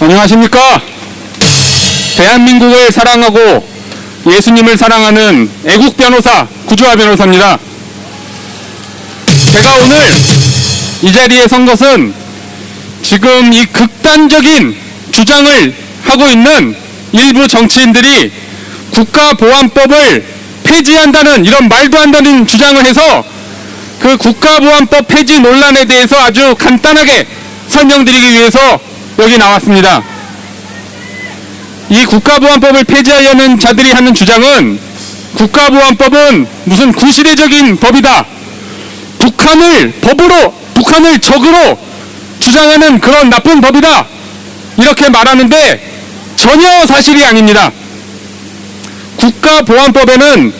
안녕하십니까? 대한민국을 사랑하고 예수님을 사랑하는 애국 변호사 구주화 변호사입니다. 제가 오늘 이 자리에 선 것은 지금 이 극단적인 주장을 하고 있는 일부 정치인들이 국가보안법을 폐지한다는 이런 말도 안 되는 주장을 해서 그 국가보안법 폐지 논란에 대해서 아주 간단하게 설명드리기 위해서 여기 나왔습니다. 이 국가보안법을 폐지하려는 자들이 하는 주장은 국가보안법은 무슨 구시대적인 법이다. 북한을 법으로, 북한을 적으로 주장하는 그런 나쁜 법이다. 이렇게 말하는데 전혀 사실이 아닙니다. 국가보안법에는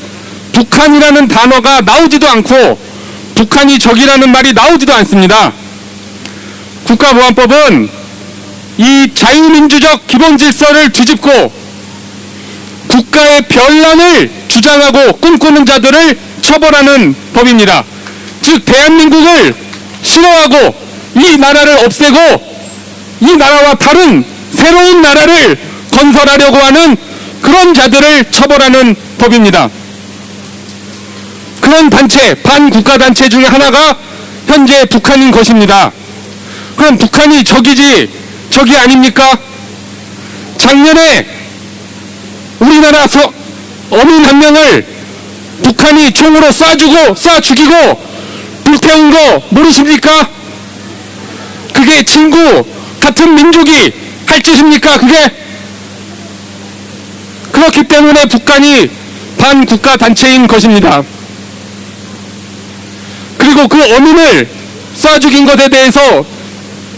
북한이라는 단어가 나오지도 않고 북한이 적이라는 말이 나오지도 않습니다. 국가보안법은 이 자유민주적 기본 질서를 뒤집고 국가의 변란을 주장하고 꿈꾸는 자들을 처벌하는 법입니다. 즉 대한민국을 싫어하고 이 나라를 없애고 이 나라와 다른 새로운 나라를 건설하려고 하는 그런 자들을 처벌하는 법입니다. 그런 단체, 반국가 단체 중에 하나가 현재 북한인 것입니다. 그럼 북한이 적이지 적이 아닙니까? 작년에 우리나라 서, 어민 한 명을 북한이 총으로 쏴주고 쏴 죽이고 불태운 거 모르십니까? 그게 친구 같은 민족이 할 짓입니까? 그게 그렇기 때문에 북한이 반국가 단체인 것입니다. 그리고 그 어민을 쏴 죽인 것에 대해서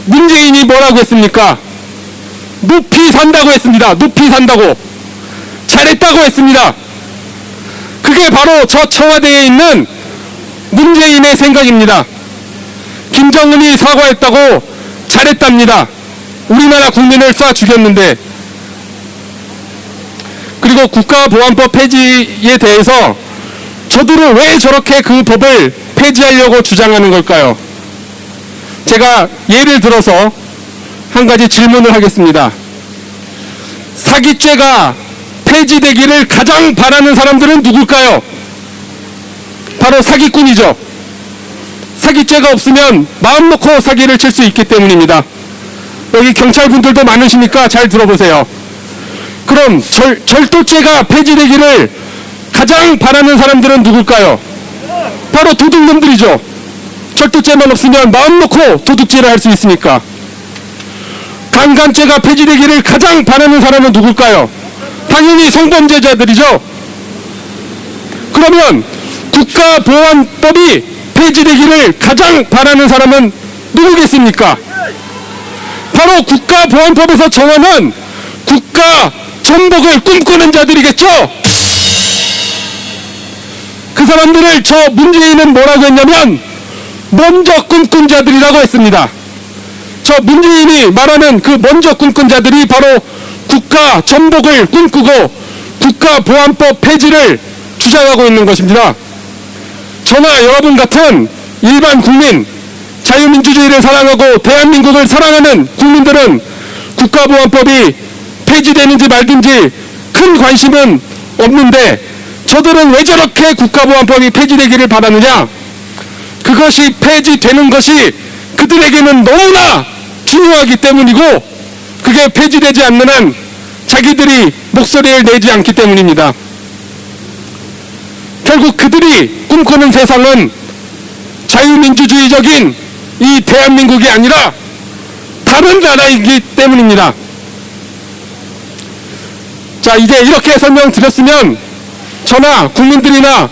문재인이 뭐라고 했습니까? 높이 산다고 했습니다. 높이 산다고. 잘했다고 했습니다. 그게 바로 저 청와대에 있는 문재인의 생각입니다. 김정은이 사과했다고 잘했답니다. 우리나라 국민을 쏴 죽였는데 그리고 국가보안법 폐지에 대해서 저들은 왜 저렇게 그 법을 폐지하려고 주장하는 걸까요? 제가 예를 들어서 한 가지 질문을 하겠습니다. 사기죄가 폐지되기를 가장 바라는 사람들은 누굴까요? 바로 사기꾼이죠. 사기죄가 없으면 마음 놓고 사기를 칠 수 있기 때문입니다. 여기 경찰분들도 많으시니까 잘 들어보세요. 그럼 절, 절도죄가 폐지되기를 가장 바라는 사람들은 누굴까요? 바로 도둑놈들이죠. 절도죄만 없으면 마음 놓고 도둑질을 할 수 있으니까. 강간죄가 폐지되기를 가장 바라는 사람은 누굴까요? 당연히 성범죄자들이죠. 그러면 국가보안법이 폐지되기를 가장 바라는 사람은 누구겠습니까? 바로 국가보안법에서 정하는 국가 전복을 꿈꾸는 자들이겠죠? 그 사람들을 저 문재인은 뭐라고 했냐면 먼저 꿈꾼 자들이라고 했습니다. 저 문재인이 말하는 그 먼저 꿈꾼 자들이 바로 국가 전복을 꿈꾸고 국가보안법 폐지를 주장하고 있는 것입니다. 저나 여러분 같은 일반 국민, 자유민주주의를 사랑하고 대한민국을 사랑하는 국민들은 국가보안법이 폐지되는지 말든지 큰 관심은 없는데 저들은 왜 저렇게 국가보안법이 폐지되기를 바라느냐? 그것이 폐지되는 것이 그들에게는 너무나 중요하기 때문이고 그게 폐지되지 않는 한 자기들이 목소리를 내지 않기 때문입니다. 결국 그들이 꿈꾸는 세상은 자유민주주의적인 이 대한민국이 아니라 다른 나라이기 때문입니다. 자, 이제 이렇게 설명드렸으면 저나 국민들이나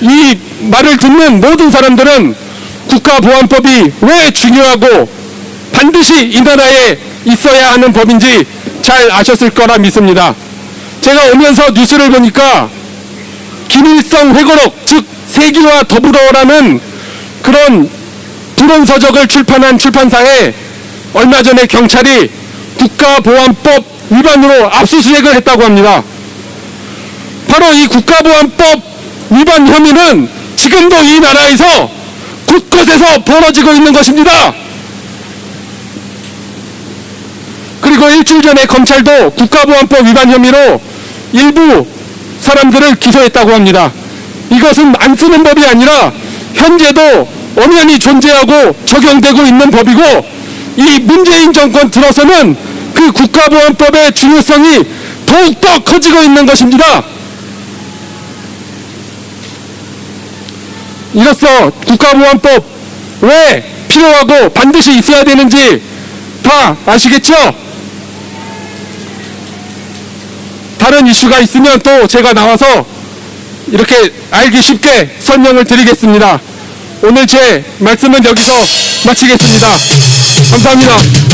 이 말을 듣는 모든 사람들은 국가보안법이 왜 중요하고 반드시 이 나라에 있어야 하는 법인지 잘 아셨을 거라 믿습니다. 제가 오면서 뉴스를 보니까 김일성 회고록 즉 세기와 더불어라는 그런 불온서적을 출판한 출판사에 얼마 전에 경찰이 국가보안법 위반으로 압수수색을 했다고 합니다. 바로 이 국가보안법 위반 혐의는 지금도 이 나라에서 곳곳에서 벌어지고 있는 것입니다. 그리고 일주일 전에 검찰도 국가보안법 위반 혐의로 일부 사람들을 기소했다고 합니다. 이것은 안 쓰는 법이 아니라 현재도 엄연히 존재하고 적용되고 있는 법이고 이 문재인 정권 들어서는 그 국가보안법의 중요성이 더욱더 커지고 있는 것입니다. 이로써 국가보안법 왜 필요하고 반드시 있어야 되는지 다 아시겠죠? 다른 이슈가 있으면 또 제가 나와서 이렇게 알기 쉽게 설명을 드리겠습니다. 오늘 제 말씀은 여기서 마치겠습니다. 감사합니다.